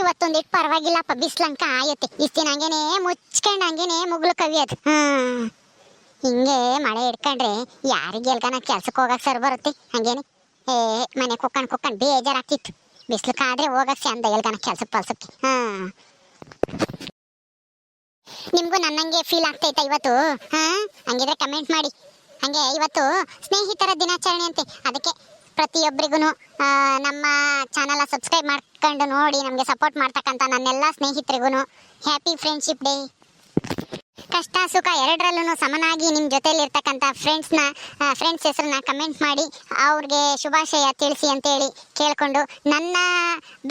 ಇವತ್ತೊಂದಿಟ್ಟು ಪರವಾಗಿಲ್ಲಪ್ಪ, ಬಿಸ್ಲಂಕ ಆಯುತ್ತೆ. ಇಷ್ಟಿನ ಹಂಗೇನೆ ಮುಚ್ಕೊಂಡು ಹಂಗೇನೆ ಮುಗ್ಲು ಕವಿಯೋದು. ಹ್ಮ್ ಹಿಂಗೆ ಮಳೆ ಹಿಡ್ಕೊಂಡ್ರೆ ಯಾರಿಗೆ ಎಲ್ಗನ ಕೆಲ್ಸಕ್ಕೆ ಹೋಗಕ್ ಸರ್ ಬರುತ್ತೆ? ಹಂಗೇನೆ? ಏ, ಮನೆ ಕುಕ್ಕಂಡ್ ಕುಕ್ಕಂಡ್ ಬೇಜಾರಾಗ್ತಿತ್ತು. ಬಿಸ್ಲು ಕಾದ್ರೆ ಹೋಗಕ್ ಚಂದ ಎಲ್ಗನ ಕೆಲ್ಸಕ್ಕೆ ಪಲ್ಸಕ್ಕೆ. ಹ್ಮ್ ನಿಮ್ಗೂ ನನ್ನಂಗೆ ಫೀಲ್ ಆಗ್ತೈತಾ ಇವತ್ತು? ಹಾ? ಹಂಗಿದ್ರೆ ಕಮೆಂಟ್ ಮಾಡಿ. ಹಂಗೆ, ಇವತ್ತು ಸ್ನೇಹಿತರ ದಿನಾಚರಣೆ ಅಂತೆ ಅದಕ್ಕೆ ಪ್ರತಿಯೊಬ್ಬರಿಗೂ ನಮ್ಮ ಚಾನಲ್ ಸಬ್ಸ್ಕ್ರೈಬ್ ಮಾಡ್ಕೊಂಡು ನೋಡಿ, ನಮಗೆ ಸಪೋರ್ಟ್ ಮಾಡ್ತಕ್ಕಂಥ ನನ್ನೆಲ್ಲ ಸ್ನೇಹಿತರಿಗೂ ಹ್ಯಾಪಿ ಫ್ರೆಂಡ್ಶಿಪ್ ಡೇ ಕಷ್ಟ, ಸುಖ ಎರಡರಲ್ಲೂ ಸಮನಾಗಿ ನಿಮ್ಮ ಜೊತೆಯಲ್ಲಿರ್ತಕ್ಕಂಥ ಫ್ರೆಂಡ್ಸ್ನ ಫ್ರೆಂಡ್ಸ್ ಹೆಸರನ್ನ ಕಮೆಂಟ್ ಮಾಡಿ, ಅವ್ರಿಗೆ ಶುಭಾಶಯ ತಿಳಿಸಿ ಅಂತೇಳಿ ಕೇಳ್ಕೊಂಡು, ನನ್ನ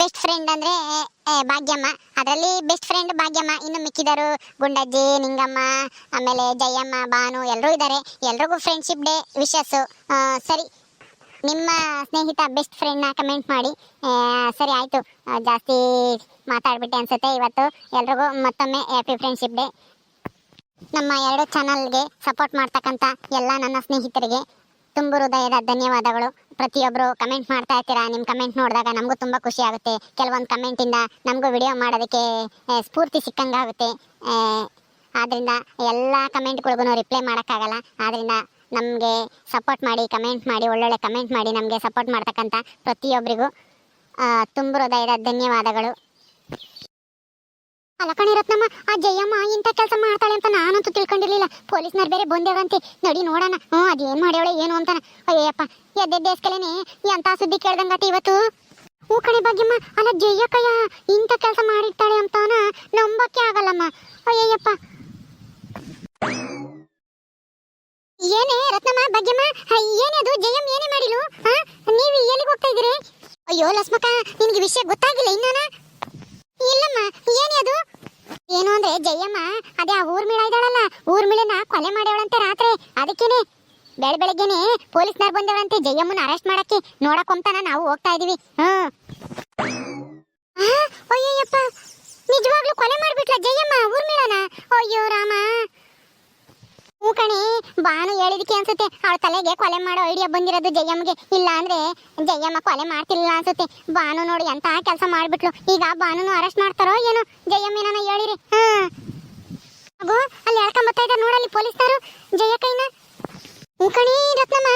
ಬೆಸ್ಟ್ ಫ್ರೆಂಡ್ ಅಂದರೆ ಭಾಗ್ಯಮ್ಮ. ಅದರಲ್ಲಿ ಬೆಸ್ಟ್ ಫ್ರೆಂಡ್ ಭಾಗ್ಯಮ್ಮ, ಇನ್ನು ಮಿಕ್ಕಿದರು ಗುಂಡಜ್ಜಿ, ನಿಂಗಮ್ಮ, ಆಮೇಲೆ ಜಯಮ್ಮ, ಭಾನು ಎಲ್ಲರೂ ಇದ್ದಾರೆ ಎಲ್ರಿಗೂ ಫ್ರೆಂಡ್ಶಿಪ್ ಡೇ ವಿಶಸ್ಸು ಸರಿ. ನಿಮ್ಮ ಸ್ನೇಹಿತ ಬೆಸ್ಟ್ ಫ್ರೆಂಡ್ನ ಕಮೆಂಟ್ ಮಾಡಿ. ಸರಿ ಆಯಿತು. ಜಾಸ್ತಿ ಮಾತಾಡ್ಬಿಟ್ಟೆ ಅನ್ಸುತ್ತೆ ಇವತ್ತು. ಎಲ್ರಿಗೂ ಮತ್ತೊಮ್ಮೆ ಹ್ಯಾಪಿ ಫ್ರೆಂಡ್ಶಿಪ್ ಡೇ ನಮ್ಮ ಎರಡು ಚಾನಲ್ಗೆ ಸಪೋರ್ಟ್ ಮಾಡ್ತಕ್ಕಂಥ ಎಲ್ಲ ನನ್ನ ಸ್ನೇಹಿತರಿಗೆ ತುಂಬು ಹೃದಯದ ಧನ್ಯವಾದಗಳು. ಪ್ರತಿಯೊಬ್ಬರು ಕಮೆಂಟ್ ಮಾಡ್ತಾ ಇರ್ತೀರಾ? ನಿಮ್ಮ ಕಮೆಂಟ್ ನೋಡಿದಾಗ ನಮಗೂ ತುಂಬ ಖುಷಿ ಆಗುತ್ತೆ. ಕೆಲವೊಂದು ಕಮೆಂಟಿಂದ ನಮಗೂ ವಿಡಿಯೋ ಮಾಡೋದಕ್ಕೆ ಸ್ಫೂರ್ತಿ ಸಿಕ್ಕಂಗಾಗುತ್ತೆ. ಆ, ಆದ್ರಿಂದ ಎಲ್ಲ ಕಮೆಂಟ್ಗಳಿಗೂ ರಿಪ್ಲೈ ಮಾಡೋಕ್ಕಾಗಲ್ಲ. ಆದ್ರಿಂದ ನಮಗೆ ಸಪೋರ್ಟ್ ಮಾಡಿ ಕಮೆಂಟ್ ಮಾಡಿ, ಒಳ್ಳೊಳ್ಳೆ ಕಮೆಂಟ್ ಮಾಡಿ ನಮಗೆ ಸಪೋರ್ಟ್ ಮಾಡ್ತಕ್ಕಂಥ ಪ್ರತಿಯೊಬ್ಬರಿಗೂ ತುಂಬ ಹೃದಯದ ಧನ್ಯವಾದಗಳು. ಅಲ್ಲ ಕಣಿ ರತ್ನಮ್ಮ, ಆ ಜಯಮ್ಮ ಇಂಥ ಕೆಲಸ ಮಾಡ್ತಾಳೆ ಅಂತ ನಾನಂತೂ ತಿಳ್ಕೊಂಡಿರ್ಲಿಲ್ಲ. ಪೊಲೀಸ್ನವ್ರು ಬೇರೆ ಬಂದೇವಂತೆ. ನಡಿ ನೋಡೋಣ. ಹ್ಞೂ ಅದೇನು ಮಾಡ್ಯಾವಳೆ, ಏನು ಅಂತಾನ ಅಯ್ಯಪ್ಪ ಎದ್ದೆ ಎಂಥ ಸುದ್ದಿ ಕೇಳ್ದಂಗಾತ ಇವತ್ತು? ಹೂ ಕಣೆ ಭಾಗ್ಯಮ್ಮ, ಅಲ್ಲ ಜಯಕ್ಕಯ್ಯ ಇಂಥ ಕೆಲಸ ಮಾಡಿರ್ತಾಳೆ ಅಂತಾನ ನಂಬಕ್ಕೆ ಆಗಲ್ಲಮ್ಮ. ಅಯ್ಯಯ್ಯಪ್ಪ ಏನೇ ರತ್ನಮ್ಮ ಭಾಗ್ಯಮ್ಮ ಹ, ಏನೇ ಅದು ಜಯಮ್ಮ ಏನೇ ಮಾಡಿಲು ಹಾ ನೀವು ಎಲ್ಲಿಗೆ ಹೋಗ್ತಾ ಇದ್ದೀರಿ ಅಯ್ಯೋ ಲಸ್ಮಕ್ಕ ನಿನಗೆ ವಿಷಯ ಗೊತ್ತಾಗಿಲ್ಲ ಇನ್ನನ ಇಲ್ಲಮ್ಮ ಏನೇ ಅದು ಏನು ಅಂದ್ರೆ ಜಯಮ್ಮ ಅದೇ ಆ ಊರ್ಮಿಳ ಇದ್ದಾಳಲ್ಲ ಊರ್ಮಿಳನ ಕೊಲೆ ಮಾಡ್ಯವಳಂತೆ ರಾತ್ರಿ. ಅದಕ್ಕೇನೆ ಬೆಳ ಬೆಳಗ್ಗೆನೆ ಪೊಲೀಸ್ನವ್ರು ಬಂದವಳಂತೆ ಜಯಮ್ಮನ ಅರೆಸ್ಟ್ ಮಾಡಕ್ಕೆ ನೋಡಕ್ ಹೋಗ್ತಾನ ನಾವು ಹೋಗ್ತಾ ಇದೀವಿ. ಹ್ಮ್ ನಿಜವಾಗ್ಲೂ ಕೊಲೆ ಮಾಡ್ಬಿಟ್ಲ ಜಯಮ್ಮ ಊರ್ಮಿಳನ? ಅಯ್ಯೋ ರಾಮ. ಹ್ಞೂ ಕಣೆ, ಬಾನು ಹೇಳಿದಕ್ಕೆ ಅನ್ಸುತ್ತೆ. ಅವಳ ತಲೆಗೆ ಕೊಲೆ ಮಾಡೋ ಐಡಿಯಾ ಬಂದಿರೋದು ಜಯಮ್ಮಗೆ ಇಲ್ಲ ಅಂದ್ರೆ ಜಯಮ್ಮ ಕೊಲೆ ಮಾಡ್ತಿರ್ಲಿಲ್ಲ ಅನ್ಸುತ್ತೆ. ಬಾನು ನೋಡಿ ಎಂತ ಕೆಲಸ ಮಾಡ್ಬಿಟ್ಲು. ಈಗ ಬಾನುನು ಅರೆಸ್ಟ್ ಮಾಡ್ತಾರೋ ಏನೋ? ಜಯಮ್ಮ ಏನಾನ ಹೇಳಿರಿ. ಹಾ. ಅಗೋ ಅಲ್ಲಿ ಹೇಳ್ಕೊಂಬತ್ತಾ ಇದ್ದಾರೆ ನೋಡಲ್ಲಿ ಪೊಲೀಸ್ನವರು. ಜಯಕ್ಕಯ್ಯನ ಹ್ಞೂ ಕಣಿ, ರತ್ನಮ್ಮ.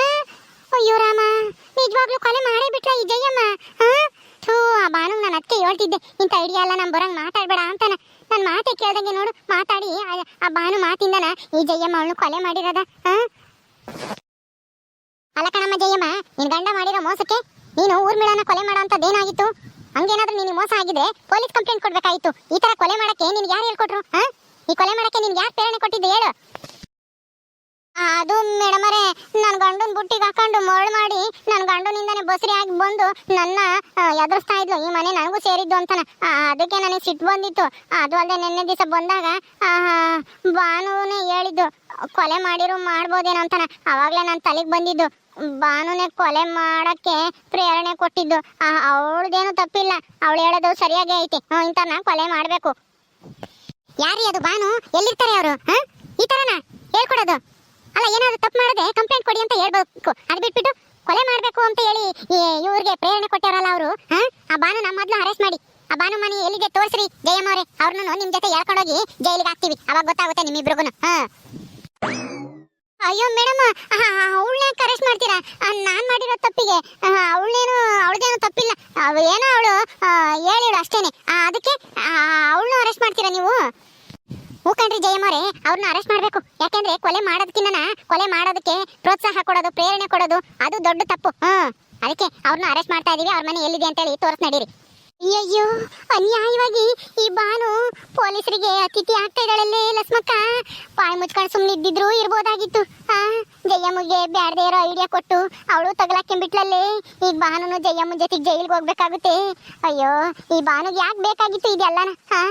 ಅಯ್ಯೋ ರಾಮ, ನಿಜವಾಗ್ಲೂ ಕೊಲೆ ಮಾಡೇ ಈ ಜಯಮ್ಮ. ಹಾ ಥೂ, ಆ ಬಾನು ನಾನು ಅದಕ್ಕೆ ಹೇಳ್ತಿದ್ದೆ. ಇಂಥ ಐಡಿಯಾ ಎಲ್ಲ ನಮ್ ಬರಂಗ್ ಮಾತಾಡ್ಬೇಡ ಅಂತಾನ. ನನ್ನ ಮಾತೆ ಕೇಳ್ದಂಗೆ ನೋಡು, ಮಾತಾಡಿ. ಆ- ಬಾನು ಮಾತಿಂದನ ಈ ಜಯಮ್ಮ ಅವಳು ಕೊಲೆ ಮಾಡಿರೋದ. ಹಾ ಅಲ್ಲ ಕಣಮ್ಮ ಜಯಮ್ಮ, ನಿನ್ ಗಂಡ ಮಾಡಿರೋ ಮೋಸಕ್ಕೆ ನೀನು ಊರ್ಮಿಳನ ಕೊಲೆ ಮಾಡೋ ಏನಾಗಿತ್ತು? ಹಂಗೇನಾದ್ರೂ ನಿನಗೆ ಮೋಸ ಆಗಿದ್ರೆ ಪೊಲೀಸ್ ಕಂಪ್ಲೇಂಟ್ ಕೊಡ್ಬೇಕಾಗಿತ್ತು ಈ ತರ ಕೊಲೆ ಮಾಡಕ್ಕೆ ನಿನ್ಗೆ ಯಾರು ಹೇಳ್ಕೊಟ್ರು? ಹಾ ಈ ಕೊಲೆ ಮಾಡಕ್ಕೆ ನಿನ್ಗೆ ಯಾಕೆ ಪ್ರೇರಣೆ ಕೊಟ್ಟಿದ್ದು ಹೇಳು. ಅದು ಮೇಡಮರೇ ನನ್ನ ಗಂಡನ ಬುಟ್ಟಿಗೆ ಹಾಕೊಂಡು ಮರಳು ಮಾಡಿ ನನ್ನ ಗಂಡನಿಂದಾನೆ ಬಸರಿ ಆಗಿ ಬಂದು ನನ್ನ ಎದುರಿಸ್ತಾ ಇದ್ಲು. ಈ ಮನೆ ನನಗೂ ಸೇರಿದ್ದು ಅಂತಾನ. ಅದಕ್ಕೆ ನನಗೆ ಸಿಟ್ಟು ಬಂದಿತ್ತು. ಅದು ಅಲ್ಲದೆ ನಿನ್ನೆ ದಿವಸ ಬಂದಾಗ ಆಹಾ ಭಾನುನೇ ಹೇಳಿದ್ದು, ಕೊಲೆ ಮಾಡಿರು ಮಾಡ್ಬೋದೇನೋ ಅಂತಾನ. ಅವಾಗಲೇ ನನ್ನ ತಲೆಗೆ ಬಂದಿದ್ದು. ಬಾನುನೇ ಕೊಲೆ ಮಾಡಕ್ಕೆ ಪ್ರೇರಣೆ ಕೊಟ್ಟಿದ್ದು. ಅವಳದೇನು ತಪ್ಪಿಲ್ಲ. ಅವಳು ಹೇಳೋದು ಸರಿಯಾಗೇ ಐತಿ. ಇಂಥ ಕೊಲೆ ಮಾಡಬೇಕು. ಯಾರೀ ಅದು ಬಾನು? ಎಲ್ಲಿರ್ತಾರೆ ಅವರು ಈ ತರನಾ? ಹೇಳ್ಕೊಡೋದು. ಅಲ್ಲ, ಏನಾದ್ರು ತಪ್ಪು ಮಾಡದೆ ಕಂಪ್ಲೇಂಟ್ ಕೊಡಿ ಅಂತ ಹೇಳ್ಬೇಕು. ಅದ್ ಬಿಟ್ಬಿಟ್ಟು ಕೊಲೆ ಮಾಡ್ಬೇಕು ಅಂತ ಹೇಳಿ ಇವ್ರಿಗೆ ಪ್ರೇರಣೆ ಕೊಟ್ಟಾರಲ್ಲ ಅವರು ಆ ಬಾನು ನಮ್ಮ ಮೊದ್ಲು ಅರೆಸ್ಟ್ ಮಾಡಿ. ಆ ಬಾನು ಮನೆ ಎಲ್ಲಿದೆ ತೋರಿಸ್ರಿ, ಜಯಮ್ಮ ಅವರೇ. ಅವ್ರನ್ನ ನಿಮ್ ಜೊತೆ ಹೇಳ್ಕೊಂಡೋಗಿ ಜೈಲಿಗೆ ಹಾಕ್ತಿವಿ. ಅವಾಗ ಗೊತ್ತಾಗುತ್ತೆ ನಿಮ್ಮಿಬ್ರಿಗೂ ಅಯ್ಯೋ ಮೇಡಮ್ ಅವಳನ್ನ ಅರೆಸ್ಟ್ ಮಾಡ್ತೀರಾ? ನಾನ್ ಮಾಡಿರೋ ತಪ್ಪಿಗೆ. ಅವಳೇನು ಅವಳದೇನು ತಪ್ಪಿಲ್ಲ. ಏನೋ ಅವಳು ಹೇಳಿಳು ಅಷ್ಟೇನೆ. ಅದಕ್ಕೆ ಅವಳನ್ನು ಅರೆಸ್ಟ್ ಮಾಡ್ತೀರಾ ನೀವು? ಹೂ ಕಣ್ರಿ ಜಯಮ್ಮವ್ರೆ, ಅವ್ರನ್ನ ಅರೆಸ್ಟ್ ಮಾಡಬೇಕು. ಯಾಕೆಂದ್ರೆ ಕೊಲೆ ಮಾಡೋದಕ್ಕಿನ್ನ ಕೊಲೆ ಮಾಡೋದಕ್ಕೆ ಪ್ರೋತ್ಸಾಹ ಕೊಡೋದು, ಪ್ರೇರಣೆ ಕೊಡೋದು, ಅದು ದೊಡ್ಡ ತಪ್ಪು. ಹ್ಮ್. ಅದಕ್ಕೆ ಅವ್ರನ್ನ ಅರೆಸ್ಟ್ ಮಾಡ್ತಾ ಇದೀವಿ, ಅವ್ರ ಮನೆ ಎಲ್ಲಿದೆ ಅಂತೇಳಿ ತೋರಿಸ್ ನಡೀರಿ. ಅಯ್ಯಯ್ಯೋ, ಅನ್ಯಾಯವಾಗಿ ಈ ಬಾನು ಪೊಲೀಸರಿಗೆ ಅತಿಥಿ ಆಗ್ತಾ ಇದ್ದಾಳಲ್ಲೇ, ಲಸ್ಮಕ್ಕ. ಬಾಯಿ ಮುಚ್ಕೊಂಡು ಸುಮ್ಮನೆ ಇದ್ದಿದ್ರು ಇರ್ಬೋದಾಗಿತ್ತು. ಆ, ಜಯಮ್ಮಗೆ ಬ್ಯಾಡದೇ ಇರೋ ಐಡಿಯಾ ಕೊಟ್ಟು ಅವಳು ತಗಲಾಕೊಂಡ್ಬಿಟ್ಲಲ್ಲೇ ಈ ಬಾನುನು ಜಯಮ್ಮ ಜೊತೆಗೆ ಜೈಲಿಗೆ ಹೋಗ್ಬೇಕಾಗುತ್ತೆ. ಅಯ್ಯೋ, ಈ ಬಾನುಗೆ ಯಾಕೆ ಬೇಕಾಗಿತ್ತು ಇದೆಲ್ಲನ ಹಾ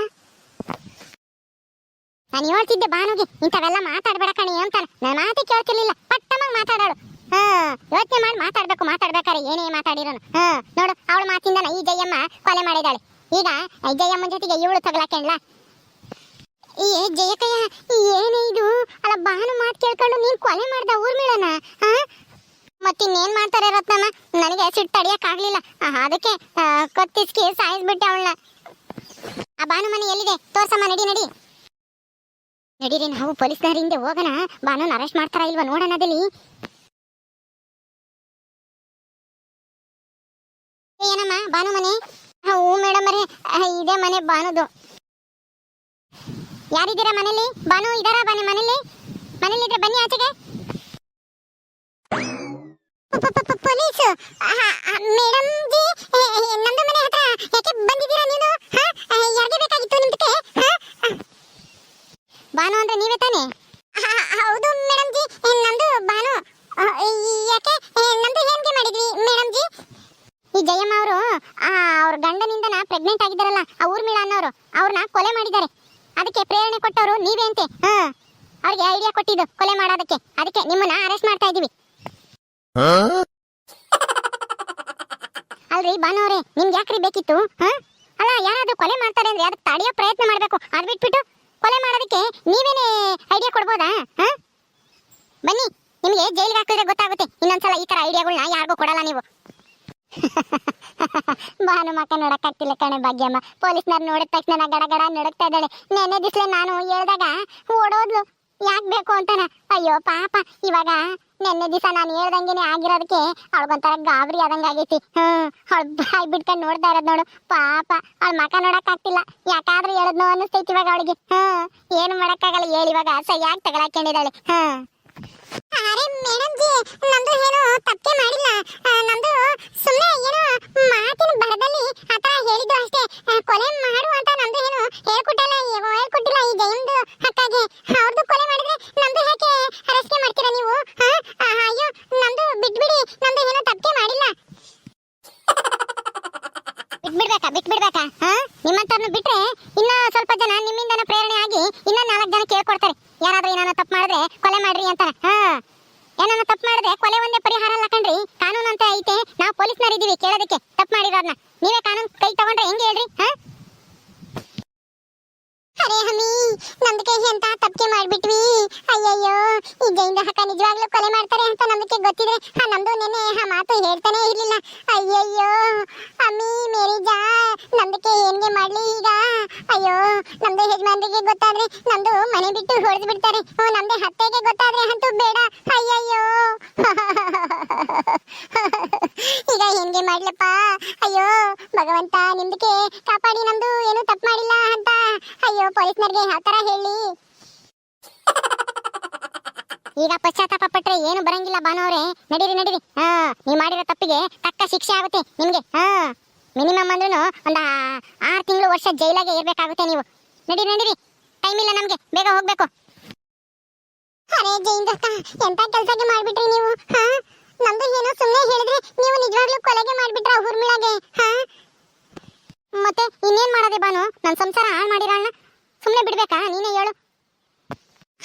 ನಾನು ಹೇಳ್ತಿದ್ದೆ ಬಾನುಗೆ ಇಂಥವೆಲ್ಲ ಮಾತಾಡ್ಬೇಡ ಕಣಿ ಅಂತಾನೆ. ನಾನು ಮಾತೆ ಕೇಳ್ತಿರ್ಲಿಲ್ಲ ಪಟ್ಟಮ್ಮ ಮಾತಾಡೋಳು. ಯೋಚನೆ ಮಾಡಿ ಮಾತಾಡ್ಬೇಕು, ಮಾತಾಡ್ಬೇಕಾರೆ ಏನೇ ಮಾತಾಡಿರೋನು. ಹಾ, ನೋಡು, ಅವಳ ಮಾತಿಂದ ಈ ಜಯಮ್ಮ ಕೊಲೆ ಮಾಡಿದಾಳೆ. ಈಗ ಈ ಜಯಮ್ಮನ ಜೊತೆಗೆ ಇವಳು ತಗಲಾಕೇಳ ಈ ಜಯಕಯ್ಯ, ಏನೇ ಇದು? ಅಲ್ಲ ಬಾನು ಮಾತು ಕೇಳ್ಕೊಂಡು ನೀನ್ ಕೊಲೆ ಮಾಡ್ದ ಊರ್ಮಿಳನ ಹಾ? ಮತ್ತಿನ್ನೇನ್ ಮಾಡ್ತಾರೆ ರತ್ನಮ್ಮ? ನನಗೆ ಸಿಟ್ಟು ತಡಿಯಕ್ ಆಗ್ಲಿಲ್ಲ ಅದಕ್ಕೆ ಕೊತ್ತಿಸ್ಕಿ ಸಾಯಿಸ್ಬಿಟ್ಟೆ ಅವಳನ್ನ. ಆ ಬಾನು ಮನೆ ಎಲ್ಲಿದೆ? ತೋರ್ಸಮ್ಮ, ನಡಿ ನಡಿ. ನಡೀರಿ, ನಾವು ಪೊಲೀಸ್ನವ್ರ ಹಿಂದೆ ಹೋಗೋಣ. ಬಾನು ಅರೆಸ್ಟ್ ಮಾಡ್ತಾರ ಇಲ್ವಾ ನೋಡೋಣ ಅದಲ್ಲಿ ಬಾನು ಮನೆ? ಹಾ, ಮೇಡಮ್ ಅರೇ ಇದೇ ಮನೆ ಬಾನುದು. ಯಾರಿದ್ದೀರಾ ಮನೇಲಿ? ಬಾನು ಇದಾರಾ ಬನ್ನಿ ಮನೇಲಿ? ಮನೇಲಿದ್ರೆ ಬನ್ನಿ ಆಚೆಗೆ. ಪೊಲೀಸ್. ಮೇಡಮ್ ಜಿ ನಮ್ದು ಮನೆ ಹತ್ರ ಯಾಕೆ ನೀನು? ಬೇಕಾಗಿತ್ತು ನಿಮ್ದಕ್ಕೆ ಬಾನು ಅಂದ್ರೆ ನೀವೇ ತಾನೇ? ಹೌದು ಮೇಡಮ್ ಜಿ ನಮ್ದು ಬಾನು. ಯಾಕೆ? ನಮ್ದು ಏನ್ಗೆ ಮಾಡಿದ್ವಿ ಮೇಡಮ್ ಜಿ ಈ ಜಯಮ್ಮ ಅವರು ಅವ್ರ ಗಂಡನಿಂದನ ಪ್ರೆಗ್ನೆಂಟ್ ಆಗಿದ್ದಾರಲ್ಲ ಆ ಊರ್ಮಿಳ ಅನ್ನೋರು ಅವ್ರನ್ನ ಕೊಲೆ ಮಾಡಿದ್ದಾರೆ. ಅದಕ್ಕೆ ಪ್ರೇರಣೆ ಕೊಟ್ಟವರು ನೀವೇ ಅಂತೆ ಹಾ. ಅವ್ರಿಗೆ ಐಡಿಯಾ ಕೊಟ್ಟಿದ್ದು ಕೊಲೆ ಮಾಡೋದಕ್ಕೆ. ಅದಕ್ಕೆ ನಿಮ್ಮನ್ನ ಅರೆಸ್ಟ್ ಮಾಡ್ತಾ ಇದೀವಿ. ಅಲ್ರಿ ಬಾನೋರೆ ನಿಮ್ಗೆ ಯಾಕ್ರಿ ಬೇಕಿತ್ತು? ಹಾ? ಅಲ್ಲ ಯಾರಾದ್ರೂ ಕೊಲೆ ಮಾಡ್ತಾರೆ ಅಂದ್ರೆ ಅದಕ್ಕೆ ತಡೆಯೋ ಪ್ರಯತ್ನ ಮಾಡ್ಬೇಕು. ಅದ್ ಬಿಟ್ಬಿಟ್ಟು ಕೊಲೆ ಮಾಡೋದಕ್ಕೆ ನೀವೇನೇ ಐಡಿಯಾ ಕೊಡ್ಬೋದಾ? ಹಾ? ಬನ್ನಿ ನಿಮಗೆ ಜೈಲಿಗೆ ಹಾಕಿದ್ರೆ ಗೊತ್ತಾಗುತ್ತೆ. ಇನ್ನೊಂದ್ಸಲ ಈ ತರ ಐಡಿಯಾಗಳನ್ನ ಯಾರಿಗೂ ಕೊಡಲ್ಲ ನೀವು. ಭಾನು ಮಕ್ಕ ನೋಡಕ್ಕಾಗ್ತಿಲ್ಲ ಕಣೆ ಭಾಗ್ಯಮ್ಮ. ಪೊಲೀಸ್ನವ್ರು ನೋಡಿದ ತಕ್ಷಣ ಗಡಗಡ ಗಡ ಗಡ ನಡುಕ್ತಾ ಇದ್ದಾಳೆ. ನೆನ್ನೆ ದಿಸ್ಲೆ ನಾನು ಹೇಳ್ದಾಗ, ಓಡೋದ್ಲು. ಯಾಕ್ ಬೇಕು ಅಂತಾನ? ಅಯ್ಯೋ, ಪಾಪ. ಇವಾಗ ನೆನ್ನೆ ದಿವಸ ನಾನು ಹೇಳ್ದಂಗೆನೆ ಆಗಿರೋದಕ್ಕೆ ಅವಳಗೊಂಥರ ಗಾಬರಿ ಆದಂಗೆ ಆಗೈತಿ. ಹ್ಮ್, ಅವಳು ಬಾಯ್ ಬಿಟ್ಕೊಂಡು ನೋಡ್ತಾ ಇರೋದು ನೋಡು. ಪಾಪ. ಅವಳ ಮಕ ನೋಡಕ್ ಆಗ್ತಿಲ್ಲ ಯಾಕಾದ್ರೂ ಹೇಳದ್ನೋ ಅನ್ನಿಸ್ತೈತಿ ಇವಾಗ ಅವಳಿಗೆ. ಹ್ಮ್, ಏನು ಮಾಡಕ್ಕಾಗಲ್ಲ ಹೇಳಿ ಇವಾಗ. ಸರಿಯಾಗಿ ತಗೊಳಕೊಂಡಿದ್ದಾಳೆ ಅರೆ ಏನು ನಮ್ದು ಸುಮ್ಮನೆ ಮಾತಿನ ಬರದಲ್ಲಿ ಕೊಲೆ ಮಾಡು ಅಂತ ಏನು ಈ ಕೊಲೆ ಮಾಡಿದ್ರೆ ನೀವು? ಅಯ್ಯೋ ಬಿಟ್ಬಿಡಿ ಮಾಡಿಲ್ಲ. ಬಿಟ್ಬಿಡ್ಬೇಕಾ ಬಿಟ್ಬಿಡ್ಬೇಕಾ? ಹಾ ನಿಮ್ಮಂತವ್ರನ್ನ ಬಿಟ್ರೆ ಇನ್ನ ಸ್ವಲ್ಪ ಜನ ನಿಮ್ಮಿಂದನ ಪ್ರೇರಣೆ ಆಗಿ ಇನ್ನ ನಾಲ್ಕು ಜನ ಕೇಳ್ಕೊಡ್ತಾರೆ ಯಾರಾದ್ರೂ ಏನಾನ ತಪ್ಪು ಮಾಡಿದ್ರೆ ಕೊಲೆ ಮಾಡ್ರಿ ಅಂತ ಹಾ ಏನಾನ ತಪ್ಪು ಮಾಡಿದ್ರೆ ಕೊಲೆ ಒಂದೇ ಪರಿಹಾರ ಅಲ್ಲ ಕಣ್ರಿ ಕಾನೂನು ಅಂತ ಐತೆ ನಾವು ಪೊಲೀಸ್ನವ್ರು ಇದೀವಿ ಕೇಳೋದಕ್ಕೆ ತಪ್ಪು ಮಾಡಿರೋರ್ನ ನೀವೇ ಕಾನೂನು ಕೈ ತಗೊಂಡ್ರೆ ಹೆಂಗೆ ಹೇಳ್ರಿ, ಹಾ? ಅರೆ ಹಮ್ಮಿ, ನಂಬಿಕೆ ಎಂತ ತಪ್ಪಿಗೆ ಮಾಡ್ಬಿಟ್ವಿ. ಅಯ್ಯಯ್ಯೋ ಈ ಜೈನ ಹಕ್ಕ ನಿಜವಾಗ್ಲೂ ಕೊಲೆ ಮಾಡ್ತಾರೆ ಅಂತ ನಂಬಿಕೆ ಗೊತ್ತಿದ್ರೆ ಆ ನಮ್ದು ನೆನೆ ಆ ಮಾತು ಹೇಳ್ತಾನೆ ಇರ್ಲಿಲ್ಲ. ಅಯ್ಯಯ್ಯೋ ಅಮ್ಮಿ ಮೇರಿ ಜಾ ನಂಬಿಕೆ ಏನ್ಗೆ ಮಾಡ್ಲಿ ಈಗ? ಅಯ್ಯೋ, ನಮ್ದು ಯಜಮಾನ್ರಿಗೆ ಗೊತ್ತಾದ್ರೆ ನಮ್ದು ಮನೆ ಬಿಟ್ಟು ಹೊಡೆದು ಬಿಡ್ತಾರೆ. ನಮ್ದೇ ಹತ್ತೆಗೆ ಗೊತ್ತಾದ್ರೆ ಅಂತೂ ಬೇಡ. ಅಯ್ಯಯ್ಯೋ. ಈಗ ಹೆಂಗೆ ಮಾಡ್ಲಪ್ಪ? ಅಯ್ಯೋ, ಭಗವಂತ ನಿಮ್ದಕ್ಕೆ ಕಾಪಾಡಿ, ನಮ್ದು ಏನು ತಪ್ಪು ಮಾಡಿಲ್ಲ ಅಂತ. ಅಯ್ಯೋ, ಪೊಲೀಸ್ನವ್ರಿಗೆ ಯಾವ ತರ ಹೇಳಿ? ಈಗ ಪಶ್ಚಾತ್ತಾಪ ಪಟ್ರೆ ಏನು ಬರಂಗಿಲ್ಲ ಬಾನವ್ರೆ ನಡೀರಿ ನಡೀರಿ. ಹಾ, ನೀವು ಮಾಡಿರೋ ತಪ್ಪಿಗೆ ತಕ್ಕ ಶಿಕ್ಷೆ ಆಗುತ್ತೆ ನಿಮ್ಗೆ. ಹಾ. ಮಿನಿಮಮ್ ಅಂದ್ರೂ ಒಂದು ಆರು ತಿಂಗಳು ವರ್ಷ ಜೈಲಾಗೆ ಇರಬೇಕಾಗುತ್ತೆ ನೀವು. ನಡೀರಿ ನಡೀರಿ ಟೈಮ್ ಇಲ್ಲ ನಮಗೆ. ಬೇಗ ಹೋಗಬೇಕು. ಅರೆ ದತ್ತ ಎಂತ ಕೆಲಸಕ್ಕೆ ಮಾಡಿಬಿಟ್ರಿ ನೀವು ಹಾ? ನಮ್ದು ಏನೋ ಸುಮ್ಮನೆ ಹೇಳಿದ್ರೆ ನೀವು ನಿಜವಾಗ್ಲೂ ಕೊಲೆಗೆ ಮಾಡ್ಬಿಟ್ರ ಊರ್ಮಿಳಾಗೆ ಹಾ? ಮತ್ತೆ ಇನ್ನೇನ್ ಮಾಡೋದೆ ಬಾನು ನನ್ನ ಸಂಸಾರ ಹಾಳು ಮಾಡಿರೋಣ ಸುಮ್ಮನೆ ಬಿಡ್ಬೇಕಾ? ನೀನೇ ಹೇಳು.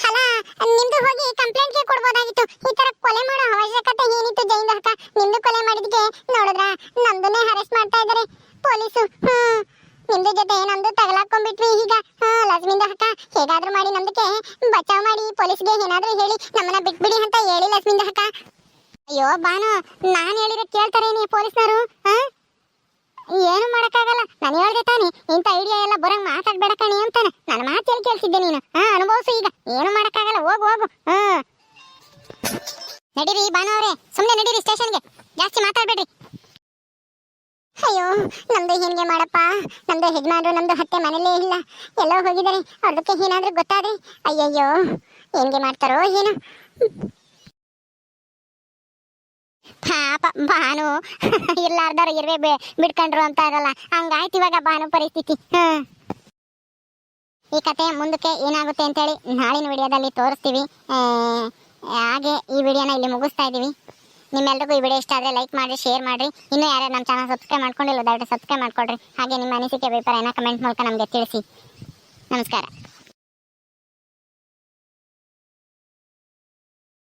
ಅಲ್ಲ ನಿಮ್ದು ಹೋಗಿ ಕಂಪ್ಲೇಂಟ್ಗೆ ಕೊಡ್ಬೋದಾಗಿತ್ತು. ಈ ತರ ಕೊಲೆ ಮಾಡೋ ಅವಶ್ಯಕತೆ ಏನಿತ್ತು ಜೈನ್ ದತ್ತ ನಿಮ್ದು ಕೊಲೆ ಮಾಡಿದಕ್ಕೆ ನೋಡಿದ್ರ? ನಮ್ದನ್ನೇ ಅರೆಸ್ಟ್ ಮಾಡ್ತಾ ಇದಾರೆ ಪೊಲೀಸು, ಹ್ಮ್. ನಿಮ್ದು ಜೊತೆ ನಮ್ದು ತಗಲಾಕೊಂಡ್ಬಿಟ್ವಿ ಈಗ. ಹಾ ಲಕ್ಷ್ಮಿಂದ ಅಕ್ಕ, ಹೇಗಾದ್ರೂ ಮಾಡಿ ನಮ್ದಕ್ಕೆ ಬಚಾವ್ ಮಾಡಿ, ಪೊಲೀಸ್ಗೆ ಏನಾದ್ರೂ ಹೇಳಿ ನಮ್ಮನ್ನ ಬಿಟ್ಬಿಡಿ ಅಂತ ಹೇಳಿ ಲಕ್ಷ್ಮಿಂದ ಅಕ್ಕ. ಅಯ್ಯೋ, ಬಾನು, ನಾನು ಹೇಳಿರೋ ಕೇಳ್ತಾರೇನಿ ಪೊಲೀಸ್ನವರು ಹಾ ನಾನು ಹೇಳ್ದೆ ತಾನೆ, ಇಂಥ ಐಡಿಯಾ ಎಲ್ಲ ಬರಂಗ್ ಮಾತಾಡ್ಬೇಡ ಕಣಿ ಅಂತಾನೆ. ನನ್ನ ಮಾತು ಎಲ್ಲಿ ಕೇಳ್ತಿದ್ದೆ ನೀನು. ಹಾ, ಅನುಭವಿಸು ಈಗ. ಏನು ಮಾಡಕ್ಕಾಗಲ್ಲ, ಹೋಗು ಹೋಗು. ಹಾ. ನಡೀರಿ ಬಾನು ಅವ್ರೆ. ಸುಮ್ಮನೆ ನಡೀರಿ ಸ್ಟೇಷನ್ಗೆ ಜಾಸ್ತಿ ಮಾತಾಡ್ಬೇಡ್ರಿ. ಅಯ್ಯೋ, ನಮ್ದು ಹೆಂಗೆ ಮಾಡಪ್ಪ. ನಮ್ದು ಯಜಮಾನ್ರು, ನಮ್ದು ಹತ್ತೆ ಮನೇಲೇ ಇಲ್ಲ. ಎಲ್ಲೋ ಹೋಗಿದ್ದಾರೆ. ಅವ್ರದಕ್ಕೆ ಏನಾದ್ರೂ ಗೊತ್ತಾದ್ರೆ, ಅಯ್ಯಯ್ಯೋ ಹೆಂಗೆ ಮಾಡ್ತಾರೋ ಏನು. ಪಾಪ ಭಾನು. ಇರ್ಲಾರ್ದಾರ ಇರ್ವೇ ಬೆ- ಬಿಡ್ಕೊಂಡ್ರು ಅಂತ ಇರಲ್ಲ. ಹಂಗಾಯ್ತು ಇವಾಗ ಭಾನು ಪರಿಸ್ಥಿತಿ. ಹ್ಮ್ ಈ ಕತೆ ಮುಂದಕ್ಕೆ ಏನಾಗುತ್ತೆ ಅಂತೇಳಿ ನಾಳಿನ ವಿಡಿಯೋದಲ್ಲಿ ತೋರಿಸ್ತೀವಿ. ಹಾಗೆ ಈ ವಿಡಿಯೋನ ಇಲ್ಲಿ ಮುಗಿಸ್ತಾ ಇದ್ದೀವಿ. ನಿಮ್ಮೆಲ್ರಿಗೂ ಈ ವಿಡಿಯೋ ಇಷ್ಟ ಆದರೆ ಲೈಕ್ ಮಾಡಿ ಶೇರ್ ಮಾಡಿರಿ. ಇನ್ನೂ ಯಾರ್ಯಾರು ನಮ್ಮ ಚಾನಲ್ ಸಬ್ಸ್ಕ್ರೈಬ್ ಮಾಡ್ಕೊಂಡಿಲ್ಲ, ದಯವಿಟ್ಟು ಸಬ್ಸ್ಕ್ರೈಬ್ ಮಾಡ್ಕೊಳ್ರಿ. ಹಾಗೆ ನಿಮ್ಮ ಅನಿಸಿಕೆ, ಅಭಿಪ್ರಾಯನ ಕಮೆಂಟ್ ಮೂಲಕ ನಮಗೆ ತಿಳಿಸಿ. ನಮಸ್ಕಾರ.